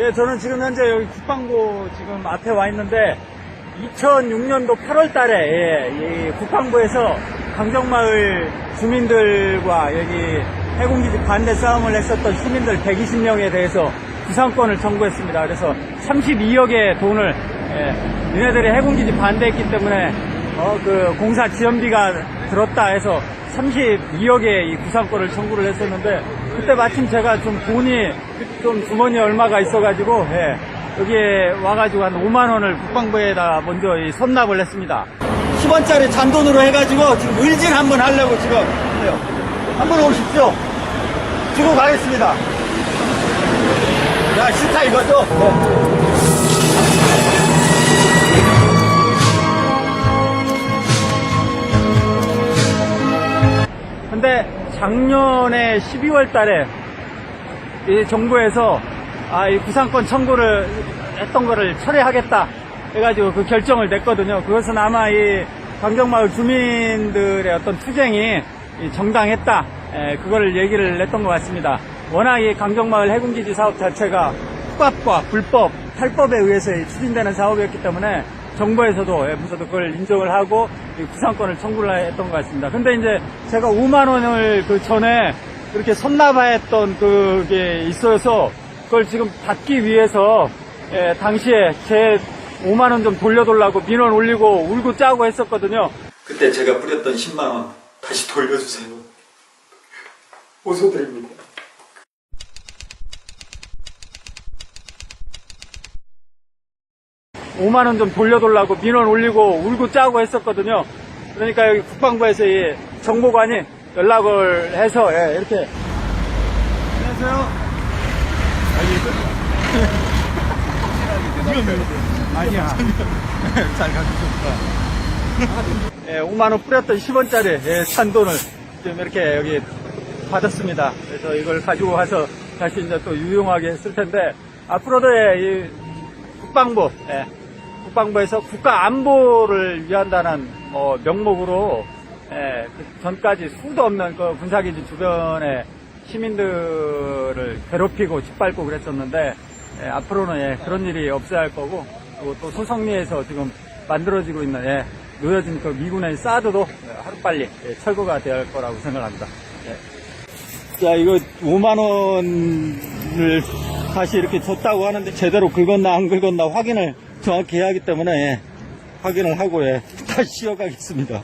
예, 저는 지금 현재 여기 국방부 지금 앞에 와 있는데 2006년도 8월 달에 예, 이 국방부에서 강정마을 주민들과 여기 해군기지 반대 싸움을 했었던 시민들 120명에 대해서 구상권을 청구했습니다. 그래서 32억의 돈을 예, 니네들이 해군기지 반대했기 때문에 어, 그 공사 지원비가 들었다 해서 32억의 이 구상권을 청구를 했었는데 그때 마침 제가 좀 돈이 좀 주머니에 얼마가 있어가지고 예, 여기에 와가지고 한 5만 원을 국방부에다 먼저 이 선납을 했습니다. 10원짜리 잔돈으로 해가지고 지금 을진 한번 하려고 지금 해요. 한번 오십시오. 주고 가겠습니다. 야 싫다 이거죠? 네. 근데 작년에 12월 달에 이 정부에서 아, 이 구상권 청구를 했던 거를 철회하겠다 해가지고 그 결정을 냈거든요. 그것은 아마 이 강정마을 주민들의 어떤 투쟁이 이 정당했다. 에, 그거를 얘기를 냈던 것 같습니다. 워낙 이 강정마을 해군기지 사업 자체가 후갑과 불법, 탈법에 의해서 이 추진되는 사업이었기 때문에 정부에서도 예, 무서도 그걸 인정을 하고 이 구상권을 청구를 했던 것 같습니다. 근데 이제 제가 5만 원을 그 전에 그렇게 선납했던 그게 있어서 그걸 지금 받기 위해서 예, 당시에 제 5만 원 좀 돌려달라고 민원 올리고 울고 짜고 했었거든요. 그때 제가 뿌렸던 10만 원 다시 돌려주세요. 호소드립니다. 오만 원 좀 돌려달라고 민원 올리고 울고 짜고 했었거든요. 그러니까 여기 국방부에서 이 정보관이 연락을 해서 예, 이렇게 안녕하세요. 아니야. 잘 가주셨다. 예, 5만 원 뿌렸던 10원짜리 예, 산돈을 지금 이렇게 여기 받았습니다. 그래서 이걸 가지고 가서 다시 이제 또 유용하게 쓸 텐데 앞으로도 예, 이 국방부, 예, 국방부에서 국가 안보를 위한다는 뭐 명목으로 예, 그 전까지 수도 없는 그 군사기지 주변에 시민들을 괴롭히고 짓밟고 그랬었는데 예, 앞으로는 예, 그런 일이 없어야 할 거고 그리고 또 소성리에서 지금 만들어지고 있는 예, 놓여진 그 미군의 사드도 예, 하루빨리 예, 철거가 되어야 할 거라고 생각합니다. 예. 자, 이거 5만 원을 다시 이렇게 줬다고 하는데 제대로 긁었나 안 긁었나 확인을 정확히 해야 하기 때문에 예, 확인을 하고 예, 다시 이어가겠습니다.